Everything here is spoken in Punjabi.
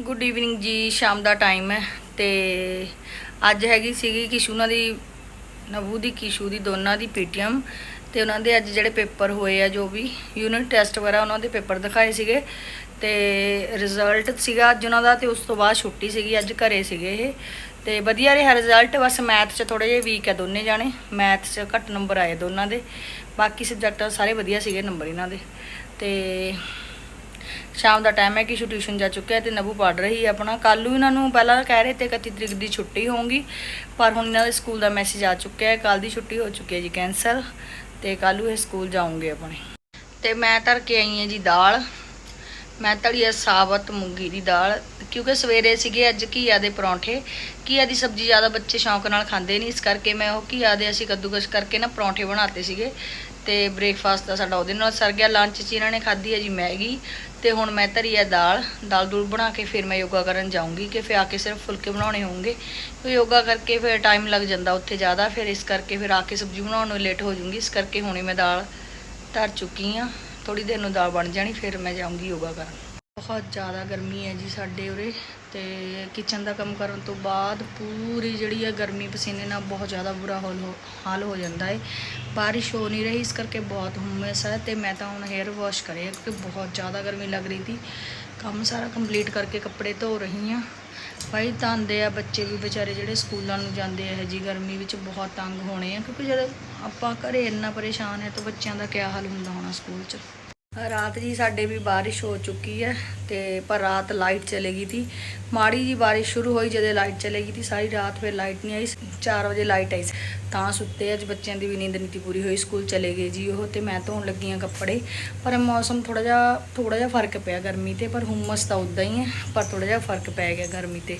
ਗੁੱਡ ਈਵਨਿੰਗ ਜੀ, ਸ਼ਾਮ ਦਾ ਟਾਈਮ ਹੈ ਤੇ ਅੱਜ ਹੈਗੀ ਸੀਗੀ ਕਿਸ਼ੂ ਉਹਨਾਂ ਦੀ, ਨਵੂ ਦੀ, ਕਿਸ਼ੂ ਦੀ ਦੋਨਾਂ ਦੀ ਪੀਟੀਐਮ ਤੇ ਉਹਨਾਂ ਦੇ ਅੱਜ ਜਿਹੜੇ ਪੇਪਰ ਹੋਏ ਆ ਜੋ ਵੀ ਯੂਨਿਟ ਟੈਸਟ ਵਗੈਰਾ ਉਹਨਾਂ ਦੇ ਪੇਪਰ ਦਿਖਾਏ ਸੀਗੇ ਤੇ ਰਿਜ਼ਲਟ ਸੀਗਾ ਅੱਜ ਉਹਨਾਂ ਦਾ ਤੇ ਉਸ ਤੋਂ ਬਾਅਦ ਛੁੱਟੀ ਸੀਗੀ, ਅੱਜ ਘਰੇ ਸੀਗੇ ਇਹ ਤੇ ਵਧੀਆ ਰਿਹਾ ਰਿਜ਼ਲਟ ਬਸ ਮੈਥ 'ਚ ਥੋੜੇ ਜਿਹਾ ਵੀਕ ਹੈ ਦੋਨੇ ਜਾਣੇ ਮੈਥ 'ਚ ਘੱਟ ਨੰਬਰ ਆਏ ਦੋਨਾਂ ਦੇ, ਬਾਕੀ ਸਬਜੈਕਟਾਂ ਸਾਰੇ ਵਧੀਆ ਸੀਗੇ ਨੰਬਰ ਇਹਨਾਂ ਦੇ ਤੇ ਸ਼ਾਮ ਦਾ ਟਾਈਮ ਹੈ ਕਿ ਟਿਊਸ਼ਨ ਜਾ ਚੁੱਕਿਆ ਹੈ ਤੇ ਨਬੂ ਪੜ ਰਹੀ ਹੈ ਆਪਣਾ। ਕੱਲ ਨੂੰ ਇਹਨਾਂ ਨੂੰ ਪਹਿਲਾਂ ਕਹਿ ਰਹੇ ਤੇ 31 ਤਰੀਕ ਦੀ ਛੁੱਟੀ ਹੋਊਗੀ, ਪਰ ਹੁਣ ਇਹਨਾਂ ਦੇ ਸਕੂਲ ਦਾ ਮੈਸੇਜ ਆ ਚੁੱਕਿਆ ਹੈ। ਕੱਲ ਦੀ ਛੁੱਟੀ ਹੋ ਚੁੱਕੀ ਹੈ ਜੀ ਕੈਂਸਲ ਤੇ ਕੱਲ ਨੂੰ ਇਹ ਸਕੂਲ ਜਾਉਂਗੇ ਆਪਣੇ। ਤੇ ਮੈਂ ਧਰ ਕੇ ਆਈ ਹਾਂ ਜੀ ਦਾਲ। ਮੈਂ ਧਰੀ ਆ ਸਾਬਤ ਮੂੰਗੀ ਦੀ ਦਾਲ, ਕਿਉਂਕਿ ਸਵੇਰੇ ਸੀਗੇ ਅੱਜ ਘੀਆ ਦੇ ਪਰੌਂਠੇ। ਘੀਆ ਦੀ ਸਬਜ਼ੀ ਜ਼ਿਆਦਾ ਬੱਚੇ ਸ਼ੌਂਕ ਨਾਲ ਖਾਂਦੇ ਨਹੀਂ, ਇਸ ਕਰਕੇ ਮੈਂ ਉਹ ਘੀਆ ਦੇ ਅਸੀਂ ਕੱਦੂਕਸ ਕਰਕੇ ਨਾ ਪਰੌਂਠੇ ਬਣਾਤੇ ਸੀਗੇ। ਤੇ ਬ੍ਰੇਕਫਾਸਟ ਦਾ ਸਾਡਾ ਉਹਦੇ ਨਾਲ ਸਰ ਗਿਆ ਲੰਚ 'ਚ ਇਹਨਾਂ ਨੇ ਖਾਧੀ ਹੈ ਜੀ ਮੈਗੀ। ਤੇ ਹੁਣ ਮੈਂ ਧਰੀ ਹੈ ਦਾਲ ਦਾਲ ਦੂਲ ਬਣਾ ਕੇ ਫਿਰ ਮੈਂ ਯੋਗਾ ਕਰਨ ਜਾਊਂਗੀ ਕਿ ਫਿਰ ਆ ਕੇ ਸਿਰਫ ਫੁਲਕੇ ਬਣਾਉਣੇ ਹੋਣਗੇ। ਤੇ ਯੋਗਾ ਕਰਕੇ ਫਿਰ ਟਾਈਮ ਲੱਗ ਜਾਂਦਾ ਉੱਥੇ ਜ਼ਿਆਦਾ, ਫਿਰ ਇਸ ਕਰਕੇ ਫਿਰ ਆ ਕੇ ਸਬਜ਼ੀ ਬਣਾਉਣ ਨੂੰ ਲੇਟ ਹੋ ਜਾਊਂਗੀ ਇਸ ਕਰਕੇ ਹੁਣੇ ਮੈਂ ਦਾਲ ਧਰ ਚੁੱਕੀ ਆ ਥੋੜੀ ਦੇਰ ਨੂੰ ਦਾਲ ਬਣ ਜਾਣੀ ਫਿਰ ਮੈਂ ਜਾਊਂਗੀ ਯੋਗਾ ਕਰਨ। ਬਹੁਤ ਜ਼ਿਆਦਾ ਗਰਮੀ ਹੈ ਜੀ ਸਾਡੇ ਉਰੇ ਤੇ ਕਿਚਨ ਦਾ ਕੰਮ ਕਰਨ ਤੋਂ ਬਾਅਦ ਪੂਰੀ ਜਿਹੜੀ ਹੈ ਗਰਮੀ ਪਸੀਨੇ ਨਾਲ ਬਹੁਤ ਜ਼ਿਆਦਾ ਬੁਰਾ ਹਾਲ ਹੋ ਹਾਲ ਹੋ ਜਾਂਦਾ ਹੈ। ਬਾਰਿਸ਼ ਹੋ ਨਹੀਂ ਰਹੀ, ਇਸ ਕਰਕੇ ਬਹੁਤ ਹੁਮਸ ਹੈ ਤੇ ਮੈਂ ਤਾਂ ਹੁਣ ਹੇਅਰ ਵਾਸ਼ ਕਰਿਆ ਕਿਉਂਕਿ ਬਹੁਤ ਜ਼ਿਆਦਾ ਗਰਮੀ ਲੱਗ ਰਹੀ ਸੀ। ਕੰਮ ਸਾਰਾ ਕੰਪਲੀਟ ਕਰਕੇ ਕੱਪੜੇ ਧੋ ਰਹੀ ਹਾਂ। ਭਾਈ ਤੰਦੇ ਆ ਬੱਚੇ ਵੀ ਵਿਚਾਰੇ ਜਿਹੜੇ ਸਕੂਲਾਂ ਨੂੰ ਜਾਂਦੇ ਆ, ਇਹ ਜੀ ਗਰਮੀ ਵਿੱਚ ਬਹੁਤ ਤੰਗ ਹੋਣੇ ਆ ਕਿਉਂਕਿ ਜਦੋਂ ਆਪਾਂ ਘਰੇ ਇੰਨਾ ਪਰੇਸ਼ਾਨ ਹੈ ਤਾਂ ਬੱਚਿਆਂ ਦਾ ਕਿਆ ਹਾਲ ਹੁੰਦਾ ਹੋਣਾ ਸਕੂਲ 'ਚ। ਰਾਤ ਜੀ ਸਾਡੇ ਵੀ ਬਾਰਿਸ਼ ਹੋ ਚੁੱਕੀ ਹੈ ਤੇ ਪਰ ਰਾਤ ਲਾਈਟ ਚਲੇ ਗਈ ਸੀ। ਮਾੜੀ ਜੀ ਬਾਰਿਸ਼ ਸ਼ੁਰੂ ਹੋਈ ਜਦੋਂ ਲਾਈਟ ਚਲੇ ਗਈ ਥੀ ਸਾਰੀ ਰਾਤ ਫਿਰ ਲਾਈਟ ਨਹੀਂ ਆਈ 4 ਵਜੇ ਲਾਈਟ ਆਈ ਸੀ। ਤਾਂ ਸੁੱਤੇ ਅੱਜ ਬੱਚਿਆਂ ਦੀ ਵੀ ਨੀਂਦ ਨਹੀਂ ਤੀ ਪੂਰੀ ਹੋਈ। ਸਕੂਲ ਚਲੇ ਗਏ ਜੀ ਉਹ ਤੇ ਮੈਂ ਧੋਣ ਲੱਗੀ ਹਾਂ ਕੱਪੜੇ। ਪਰ ਮੌਸਮ ਥੋੜਾ ਜਿਹਾ ਥੋੜਾ ਜਿਹਾ ਫ਼ਰਕ ਪਿਆ ਗਰਮੀ ਤੇ। ਪਰ ਹੁਮਸ ਤਾਂ ਉਦਾਂ ਹੀ ਹੈ, ਪਰ ਥੋੜਾ ਜਿਹਾ ਫ਼ਰਕ ਪੈ ਗਿਆ ਗਰਮੀ ਤੇ।